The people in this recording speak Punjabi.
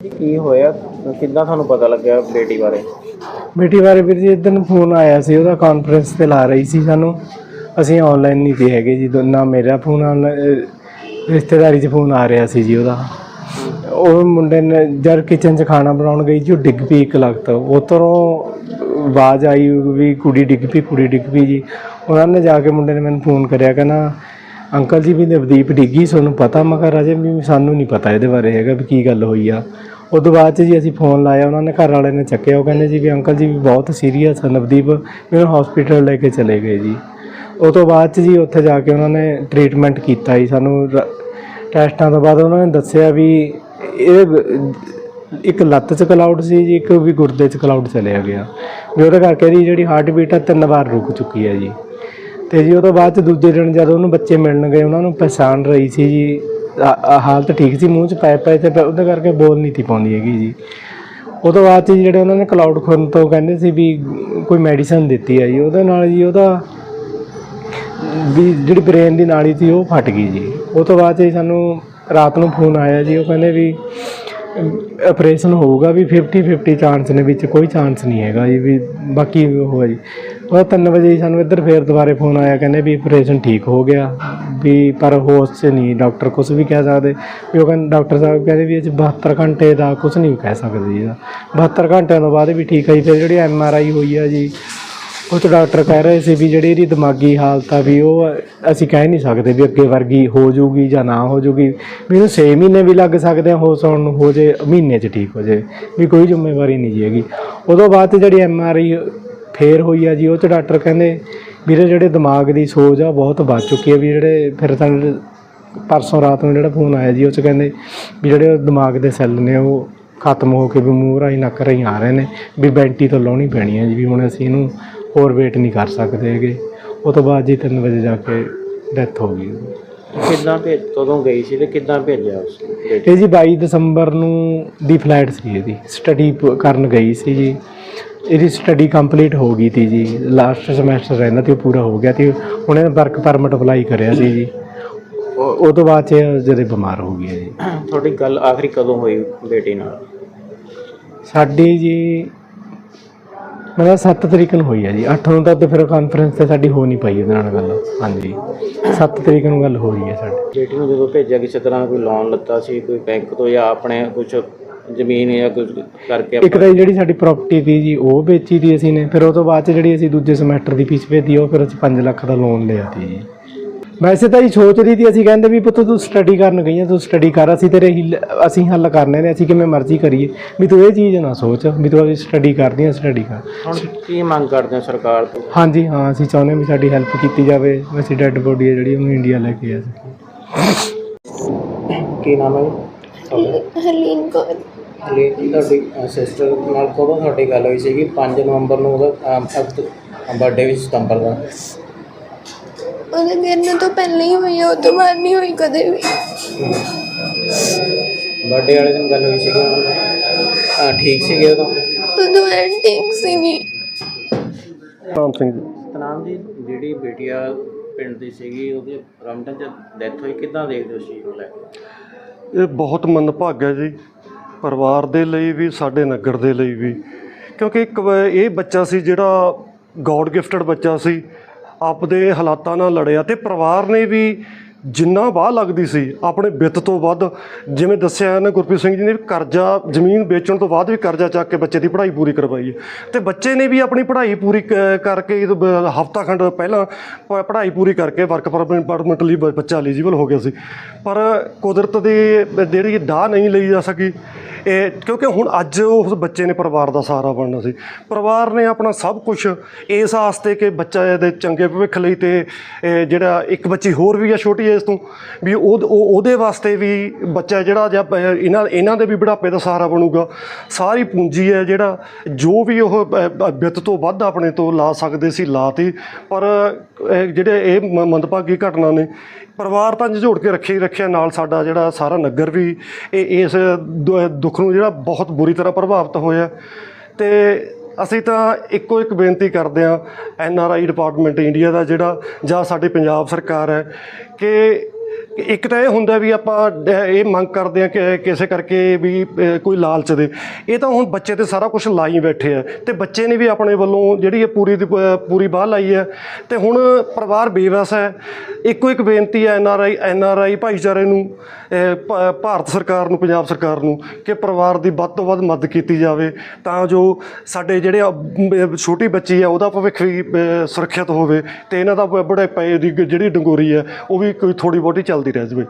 ਕੀ ਹੋਇਆ? ਕਿੱਦਾਂ ਤੁਹਾਨੂੰ ਪਤਾ ਲੱਗਿਆ ਬੇਟੀ ਬਾਰੇ? ਬੇਟੀ ਬਾਰੇ ਵੀਰ ਜੀ ਇਦਨ ਫੋਨ ਆਇਆ ਸੀ, ਉਹਦਾ ਕਾਨਫਰੰਸ ਤੇ ਲਾ ਰਹੀ ਸੀ ਸਾਨੂੰ। ਅਸੀਂ ਆਨਲਾਈਨ ਨਹੀਂ ਤੇ ਹੈਗੇ ਜੀ ਨਾ ਮੇਰਾ ਫੋਨ ਆਨਲਾਈਨ ਰਿਸ਼ਤੇਦਾਰੀ 'ਚ ਫੋਨ ਆ ਰਿਹਾ ਸੀ ਜੀ ਉਹਦਾ। ਉਹ ਮੁੰਡੇ ਨੇ ਜਦ ਕਿਚਨ 'ਚ ਖਾਣਾ ਬਣਾਉਣ ਗਈ ਜੀ, ਉਹ ਡਿੱਗ ਪਈ ਇੱਕ ਲਗਤ ਉਤਰੋਂ ਆਵਾਜ਼ ਆਈ ਵੀ ਕੁੜੀ ਡਿੱਗ ਪਈ, ਕੁੜੀ ਡਿੱਗ ਪਈ ਜੀ। ਉਹਨਾਂ ਨੇ ਜਾ ਕੇ ਮੁੰਡੇ ਨੇ ਮੈਨੂੰ ਫੋਨ ਕਰਿਆ, ਕਹਿੰਦਾ ਅੰਕਲ ਜੀ ਵੀ ਨਵਦੀਪ ਡਿੱਗੀ ਤੁਹਾਨੂੰ ਪਤਾ? ਮੈਂ ਕਿਹਾ, ਰਾਜੇ, ਵੀ ਸਾਨੂੰ ਨਹੀਂ ਪਤਾ ਇਹਦੇ ਬਾਰੇ ਹੈਗਾ ਵੀ ਕੀ ਗੱਲ ਹੋਈ ਆ। ਉਸ ਤੋਂ ਬਾਅਦ 'ਚ ਜੀ ਅਸੀਂ ਫੋਨ ਲਾਇਆ, ਉਹਨਾਂ ਨੇ ਘਰ ਵਾਲੇ ਨੇ ਚੱਕਿਆ। ਉਹ ਕਹਿੰਦੇ ਜੀ ਵੀ ਅੰਕਲ ਜੀ ਵੀ ਬਹੁਤ ਸੀਰੀਅਸ ਆ, ਨਵਦੀਪ ਮੈਨੂੰ ਹਸਪੀਟਲ ਲੈ ਕੇ ਚਲੇ ਗਏ ਜੀ। ਉਹ ਤੋਂ ਬਾਅਦ 'ਚ ਜੀ ਉੱਥੇ ਜਾ ਕੇ ਉਹਨਾਂ ਨੇ ਟ੍ਰੀਟਮੈਂਟ ਕੀਤਾ ਜੀ। ਸਾਨੂੰ ਰ- ਟੈਸਟਾਂ ਤੋਂ ਬਾਅਦ ਉਹਨਾਂ ਨੇ ਦੱਸਿਆ ਵੀ ਇਹ ਇੱਕ ਲੱਤ 'ਚ ਕਲਾਉਡ ਸੀ ਜੀ, ਇੱਕ ਵੀ ਗੁਰਦੇ 'ਚ ਕਲਾਉਡ ਚਲਿਆ ਗਿਆ। ਵੀ ਉਹਦੇ ਕਰਕੇ ਇਹਦੀ ਜਿਹੜੀ ਹਾਰਟ ਬੀਟ ਆ, ਤਿੰਨ ਵਾਰ ਰੁਕ ਚੁੱਕੀ ਹੈ ਜੀ। ਤੇ ਜੀ ਉਹ ਤੋਂ ਬਾਅਦ 'ਚ ਦੂਜੇ ਦਿਨ ਜਦੋਂ ਉਹਨੂੰ ਬੱਚੇ ਮਿਲਣ ਗਏ, ਉਹਨਾਂ ਨੂੰ ਪਛਾਣ ਰਹੀ ਸੀ ਜੀ। ਹਾਲਤ ਠੀਕ ਸੀ, ਮੂੰਹ 'ਚ ਪੈ ਪਏ ਤੇ ਫਿਰ ਉਹਦੇ ਕਰਕੇ ਬੋਲ ਨਹੀਂ ਤੀ ਪਾਉਂਦੀ ਹੈਗੀ ਜੀ। ਉਹ ਤੋਂ ਬਾਅਦ 'ਚ ਜਿਹੜੇ ਉਹਨਾਂ ਨੇ ਕਲਾਉਡ ਖੁਰਨ ਤੋਂ ਕਹਿੰਦੇ ਸੀ ਵੀ ਕੋਈ ਮੈਡੀਸਨ ਦਿੱਤੀ ਹੈ ਜੀ, ਉਹਦੇ ਨਾਲ ਜੀ ਉਹਦਾ ਵੀ ਜਿਹੜੀ ਬ੍ਰੇਨ ਦੀ ਨਾਲੀ ਸੀ ਉਹ ਫਟ ਗਈ ਜੀ। ਉਹ ਤੋਂ ਬਾਅਦ 'ਚ ਜੀ ਸਾਨੂੰ ਰਾਤ ਨੂੰ ਫੋਨ ਆਇਆ ਜੀ, ਉਹ ਕਹਿੰਦੇ ਵੀ ਆਪਰੇਸ਼ਨ ਹੋਊਗਾ ਵੀ 50 50 ਚਾਂਸ ਨੇ ਵਿੱਚ, ਕੋਈ ਚਾਂਸ ਨਹੀਂ ਹੈਗਾ ਜੀ, ਵੀ ਬਾਕੀ ਉਹ ਹੈ ਜੀ। ਉਹ 3 ਵਜੇ ਹੀ ਸਾਨੂੰ ਇੱਧਰ ਫੇਰ ਦੁਬਾਰੇ ਫੋਨ ਆਇਆ, ਕਹਿੰਦੇ ਵੀ ਆਪਰੇਸ਼ਨ ਠੀਕ ਹੋ ਗਿਆ, ਵੀ ਪਰ ਹੋਸ਼ 'ਚ ਨਹੀਂ ਡਾਕਟਰ ਕੁਝ ਵੀ ਕਹਿ ਸਕਦੇ। ਵੀ ਉਹ ਕਹਿੰਦੇ ਡਾਕਟਰ ਸਾਹਿਬ ਕਹਿੰਦੇ ਵੀ ਇਹ 'ਚ 72 ਘੰਟੇ ਦਾ ਕੁਝ ਨਹੀਂ ਕਹਿ ਸਕਦੇ ਜੀ। ਇਹਦਾ 72 ਘੰਟਿਆਂ ਤੋਂ ਬਾਅਦ ਵੀ ਠੀਕ ਹੈ ਜੀ, ਫਿਰ ਜਿਹੜੀ ਐਮ ਆਰ ਆਈ ਹੋਈ ਆ ਜੀ, ਉਹ 'ਚ ਡਾਕਟਰ ਕਹਿ ਰਹੇ ਸੀ ਵੀ ਜਿਹੜੀ ਇਹਦੀ ਦਿਮਾਗੀ ਹਾਲਤ ਆ ਵੀ ਉਹ ਅਸੀਂ ਕਹਿ ਨਹੀਂ ਸਕਦੇ ਵੀ ਅੱਗੇ ਵਰਗੀ ਹੋ ਜਾਊਗੀ ਜਾਂ ਨਾ ਹੋ ਜਾਊਗੀ। ਵੀ ਇਹਨੂੰ 6 ਮਹੀਨੇ ਵੀ ਲੱਗ ਸਕਦੇ ਆ ਹੋਸ਼ ਆਉਣ ਨੂੰ, ਹੋ ਜੇ ਮਹੀਨੇ 'ਚ ਠੀਕ ਹੋ ਜੇ, ਵੀ ਕੋਈ ਜ਼ਿੰਮੇਵਾਰੀ ਨਹੀਂ ਜੀ ਹੈਗੀ। ਉਦੋਂ ਬਾਅਦ 'ਚ ਜਿਹੜੀ ਐਮ ਆਰ ਆਈ ਫੇਰ ਹੋਈ ਆ ਜੀ ਉਹ 'ਚ ਡਾਕਟਰ ਕਹਿੰਦੇ ਵੀਰੇ ਜਿਹੜੇ ਦਿਮਾਗ ਦੀ ਸੋਜ ਆ ਬਹੁਤ ਵੱਧ ਚੁੱਕੀ ਹੈ ਵੀ ਜਿਹੜੇ ਫਿਰ ਸਾਨੂੰ ਪਰਸੋਂ ਰਾਤ ਨੂੰ ਜਿਹੜਾ ਫੋਨ ਆਇਆ ਜੀ ਉਹ 'ਚ ਕਹਿੰਦੇ ਵੀ ਜਿਹੜੇ ਦਿਮਾਗ ਦੇ ਸੈੱਲ ਨੇ ਉਹ ਖਤਮ ਹੋ ਕੇ ਵੀ ਮੂੰਹ ਰਾਹੀਂ ਨੱਕ ਰਾਹੀਂ ਆ ਰਹੇ ਨੇ ਵੀ ਬੈਂਟੀ ਤੋਂ ਲਾਉਣੀ ਪੈਣੀ ਹੈ ਜੀ ਵੀ ਹੁਣ ਅਸੀਂ ਇਹਨੂੰ ਹੋਰ ਵੇਟ ਨਹੀਂ ਕਰ ਸਕਦੇ ਹੈਗੇ। ਉਹ ਤੋਂ ਬਾਅਦ ਜੀ 3 ਵਜੇ ਜਾ ਕੇ ਡੈਥ ਹੋ ਗਈ। ਕਿੱਦਾਂ ਭੇਜ ਕਦੋਂ ਗਈ ਸੀ ਤੇ ਕਿੱਦਾਂ ਭੇਜਿਆ ਉਸ ਇਹ ਜੀ 22 ਦਸੰਬਰ ਨੂੰ ਦੀ ਫਲਾਈਟ ਸੀ ਇਹਦੀ। ਸਟੱਡੀ ਕਰਨ ਗਈ ਸੀ ਜੀ। ਇਹਦੀ ਸਟੱਡੀ ਕੰਪਲੀਟ ਹੋ ਗਈ ਤੀ ਜੀ। ਲਾਸਟ ਸਮੈਸਟਰ ਰਹਿੰਦਾ ਤੇ ਉਹ ਪੂਰਾ ਹੋ ਗਿਆ ਤੇ। ਉਹਨੇ ਵਰਕ ਪਰਮਿਟ ਅਪਲਾਈ ਕਰਿਆ ਸੀ ਜੀ। ਉਹ ਤੋਂ ਬਾਅਦ ਚ ਜਦੋਂ ਬਿਮਾਰ ਹੋ ਗਈ ਹੈ ਜੀ। ਤੁਹਾਡੀ ਗੱਲ ਆਖਰੀ ਕਦੋਂ ਹੋਈ ਬੇਟੀ ਨਾਲ? ਸਾਡੀ ਜੀ ਮਤਲਬ 7 ਤਰੀਕ ਨੂੰ ਹੋਈ ਹੈ ਜੀ। 8 ਨੂੰ ਤਾਂ ਤੇ ਫਿਰ ਕਾਨਫਰੰਸ ਤੇ ਸਾਡੀ ਹੋ ਨਹੀਂ ਪਾਈ ਉਹਦੇ ਨਾਲ ਗੱਲ। ਹਾਂਜੀ। 7 ਤਰੀਕ ਨੂੰ ਗੱਲ ਹੋ ਰਹੀ ਹੈ ਸਾਡੀ। ਬੇਟੀ ਨੂੰ ਜਦੋਂ ਭੇਜਿਆ ਕਿਸੇ ਤਰ੍ਹਾਂ ਕੋਈ ਲੋਨ ਲੱਤਾ ਸੀ ਕੋਈ ਬੈਂਕ ਤੋਂ ਜਾਂ ਆਪਣੇ ਕੁਝ ਜ਼ਮੀਨ ਜਾਂ ਕੁਝ ਕਰਕੇ ਇੱਕ ਤਾਂ ਜਿਹੜੀ ਸਾਡੀ ਪ੍ਰਾਪਰਟੀ ਸੀ ਜੀ ਉਹ ਵੇਚੀ ਦੀ ਅਸੀਂ ਨੇ। ਫਿਰ ਉਹ ਤੋਂ ਬਾਅਦ ਚ ਜਿਹੜੀ ਅਸੀਂ ਦੂਜੇ ਸਮੈਸਟਰ ਦੀ ਫੀਸ ਭੇਜੀ ਉਹ ਫਿਰ ਅਸੀਂ 5 ਲੱਖ ਦਾ ਲੋਨ ਲਿਆ ਸੀ। ਜੀ ਵੈਸੇ ਤਾਂ ਇਹ ਸੋਚ ਰਹੀ ਸੀ ਅਸੀਂ ਕਹਿੰਦੇ ਵੀ ਪੁੱਤ ਤੂੰ ਸਟੱਡੀ ਕਰਨ ਗਈ ਆ ਤੂੰ ਸਟੱਡੀ ਕਰ ਅਸੀਂ ਤੇਰੇ ਹੀ ਅਸੀਂ ਹੱਲ ਕਰਨੇ ਨੇ ਅਸੀਂ ਕਿਵੇਂ ਮਰਜ਼ੀ ਕਰੀਏ। ਵੀ ਤੂੰ ਇਹ ਚੀਜ਼ ਨਾ ਸੋਚ ਵੀ ਤੂੰ ਅਸੀਂ ਸਟੱਡੀ ਕਰਦੀ ਆ ਸਟੱਡੀ ਕਰ। ਹੁਣ ਕੀ ਮੰਗ ਕਰਦੇ ਹੋ ਸਰਕਾਰ ਤੋਂ? ਹਾਂਜੀ ਹਾਂ ਅਸੀਂ ਚਾਹੁੰਦੇ ਵੀ ਸਾਡੀ ਹੈਲਪ ਕੀਤੀ ਜਾਵੇ। ਅਸੀਂ ਡੈੱਡ ਬੋਡੀ ਹੈ ਜਿਹੜੀ ਉਹਨੂੰ ਇੰਡੀਆ ਲੈ ਕੇ ਆ। ਸਕੀਏ ਕੀ ਨਾਮ ਹੈ ਤੁਹਾਡਾ? ਹਰਲੀਨ ਕੌਰ। ਹਲੀਨ ਜੀ ਤੁਹਾਡੀ ਸਿਸਟਰ ਨਾਲ ਕਦੋਂ ਤੁਹਾਡੀ ਗੱਲ ਹੋਈ ਸੀਗੀ? 5 ਨਵੰਬਰ ਨੂੰ ਉਹਦਾ ਬਰਥਡੇ ਵਿੱਚ ਸਤੰਬਰ ਦਾ। ਉਹਦੇ ਦਿਨ ਤੋਂ ਪਹਿਲਾਂ ਹੀ ਹੋਈ ਆ ਉਹ ਤੋਂ ਬਾਅਦ ਨਹੀਂ ਹੋਈ ਕਦੇ ਵੀ। ਬਰਥਡੇ ਵਾਲੇ ਦਿਨ ਗੱਲ ਹੋਈ ਸੀਗੀ ਉਹਨਾਂ ਨਾਲ ਹਾਂ ਠੀਕ ਸੀਗੇ ਉਦੋਂ ਉਦੋਂ ਐਨ ਠੀਕ ਸੀਗੀ। ਰਾਮ ਸਿੰਘ ਜੀ। ਸਤਨਾਮ ਜੀ ਜਿਹੜੀ ਬੇਟੀਆ ਪਿੰਡ ਦੀ ਸੀਗੀ ਉਹਦੇ ਰਮਟਨ ਚ ਡੈਥ ਹੋਈ ਕਿੱਦਾਂ ਦੇਖਦੇ ਹੋ ਉਸ ਚੀਜ਼ ਨੂੰ ਲੈ ਕੇ? ਇਹ ਬਹੁਤ ਮੰਦਭਾਗ ਹੈ ਜੀ, ਪਰਿਵਾਰ ਦੇ ਲਈ ਵੀ, ਸਾਡੇ ਨਗਰ ਦੇ ਲਈ ਵੀ। ਕਿਉਂਕਿ ਇੱਕ ਵਾ- ਇਹ ਬੱਚਾ ਸੀ ਜਿਹੜਾ ਗੋਡ ਗਿਫਟਡ ਬੱਚਾ ਸੀ। ਆਪਦੇ ਹਾਲਾਤਾਂ ਨਾਲ ਲੜਿਆ ਤੇ ਪਰਿਵਾਰ ਨੇ ਵੀ ਜਿੰਨਾ ਵਾਹ ਲੱਗਦੀ ਸੀ, ਆਪਣੇ ਵਿੱਤ ਤੋਂ ਵੱਧ, ਜਿਵੇਂ ਦੱਸਿਆ ਇਹਨਾਂ ਗੁਰਪ੍ਰੀਤ ਸਿੰਘ ਜੀ ਨੇ ਵੀ ਕਰਜ਼ਾ, ਜ਼ਮੀਨ ਵੇਚਣ ਤੋਂ ਬਾਅਦ ਵੀ ਕਰਜ਼ਾ ਚੱਕ ਕੇ ਬੱਚੇ ਦੀ ਪੜ੍ਹਾਈ ਪੂਰੀ ਕਰਵਾਈ ਹੈ। ਤੇ ਬੱਚੇ ਨੇ ਵੀ ਆਪਣੀ ਪੜ੍ਹਾਈ ਪੂਰੀ ਕ- ਕਰਕੇ ਹਫਤਾ ਖੰਡ ਪਹਿਲਾਂ ਪ- ਪੜ੍ਹਾਈ ਪੂਰੀ ਕਰਕੇ ਵਰਕ ਪਰਮਿਟ ਲਈ ਬ- ਬੱਚਾ ਐਲੀਜੀਬਲ ਹੋ ਗਿਆ ਸੀ। ਪਰ ਕੁਦਰਤ ਦੀ ਜਿਹੜੀ ਡਾਹ ਨਹੀਂ ਲਈ ਜਾ ਸਕੀ, ਇਹ ਕਿਉਂਕਿ ਹੁਣ ਅੱਜ ਉਸ ਬੱਚੇ ਨੇ ਪਰਿਵਾਰ ਦਾ ਸਹਾਰਾ ਬਣਨਾ ਸੀ। ਪਰਿਵਾਰ ਨੇ ਆਪਣਾ ਸਭ ਕੁਝ ਇਸ ਆਸਤੇ ਕਿ ਬੱਚਾ ਇਹਦੇ ਚੰਗੇ ਭਵਿੱਖ ਲਈ ਤੇ ਜਿਹੜਾ ਇੱਕ ਬੱਚੀ ਹੋਰ ਵੀ ਆ ਛੋਟੀ ਏਜ ਤੋਂ ਵੀ ਉਹ, ਉਹਦੇ ਵਾਸਤੇ ਵੀ ਬੱਚਾ ਜਿਹੜਾ ਜਾਂ ਇਹਨਾਂ ਇਹਨਾਂ ਦੇ ਵੀ ਬੁਢਾਪੇ ਦਾ ਸਹਾਰਾ ਬਣੂਗਾ। ਸਾਰੀ ਪੂੰਜੀ ਹੈ ਜਿਹੜਾ, ਜੋ ਵੀ ਉਹ ਵਿੱਤ ਤੋਂ ਵੱਧ ਆਪਣੇ ਤੋਂ ਲਾ ਸਕਦੇ ਸੀ, ਲਾਤੀ। ਪਰ ਇਹ ਜਿਹੜੇ ਇਹ ਮ- ਮੰਦਭਾਗੀ ਘਟਨਾ ਨੇ, ਪਰਿਵਾਰ ਤਾਂ ਝੋੜ ਕੇ ਰੱਖਿਆ ਹੀ ਰੱਖਿਆ ਨਾਲ ਸਾਡਾ ਜਿਹੜਾ ਸਾਰਾ ਨਗਰ ਵੀ, ਇਹ, ਇਸ ਦੁ- ਦੁੱਖ ਨੂੰ ਜਿਹੜਾ ਬਹੁਤ ਬੁਰੀ ਤਰ੍ਹਾਂ ਪ੍ਰਭਾਵਿਤ ਹੋਇਆ। ਤੇ ਅਸੀਂ ਤਾਂ ਇੱਕੋ ਇੱਕ ਬੇਨਤੀ ਕਰਦੇ ਹਾਂ, N R I department India ਦਾ ਜਿਹੜਾ, ਜਾਂ ਸਾਡੀ ਪੰਜਾਬ ਸਰਕਾਰ ਹੈ, ਕਿ ਇੱਕ ਤਾਂ ਇਹ ਹੁੰਦਾ ਵੀ ਆਪਾਂ ਡ- ਇਹ ਮੰਗ ਕਰਦੇ ਆ ਕਿ ਕਿਸੇ ਕਰਕੇ ਵੀ ਅ, ਕੋਈ ਲਾਲਚ ਦੇ। ਇਹ ਤਾਂ ਹੁਣ ਬੱਚੇ ਤੇ ਸਾਰਾ ਕੁਝ ਲਾਈ ਬੈਠੇ ਆ। ਤੇ ਬੱਚੇ ਨੇ ਵੀ ਆਪਣੇ ਵੱਲੋਂ ਜਿਹੜੀ ਇਹ ਪੂਰੀ ਦੀ ਪ- ਪੂਰੀ ਬਾਹ ਲਾਈ ਹੈ ਤੇ ਹੁਣ ਪਰਿਵਾਰ ਬੇਵਸ ਹੈ। ਇੱਕੋ ਇੱਕ ਬੇਨਤੀ ਹੈ ਐਨ ਆਰ ਆਈ ਐਨ ਆਰ ਆਈ ਭਾਈਚਾਰੇ ਨੂੰ ਅ, ਭ- ਭਾਰਤ ਸਰਕਾਰ ਨੂੰ ਪੰਜਾਬ ਸਰਕਾਰ ਨੂੰ ਕਿ ਪਰਿਵਾਰ ਦੀ ਵੱਧ ਤੋਂ ਵੱਧ ਮਦਦ ਕੀਤੀ ਜਾਵੇ। ਤਾਂ ਜੋ ਸਾਡੇ ਜਿਹੜੇ ਅ, ਛੋਟੀ ਬੱਚੀ ਹੈ ਉਹਦਾ ਭਵਿੱਖ ਵੀ ਅ, ਸੁਰੱਖਿਅਤ ਹੋਵੇ। ਤੇ ਇਹਨਾਂ ਦਾ ਬੁਢਾਪੇ ਦੀ ਜਿਹੜੀ ਡੰਗੋਰੀ ਹੈ ਉਹ ਵੀ ਕੋਈ ਥੋੜੀ ਬਹੁਤੀ ਚੱਲਦੀ ਰਹਿ ਜਾਵੇ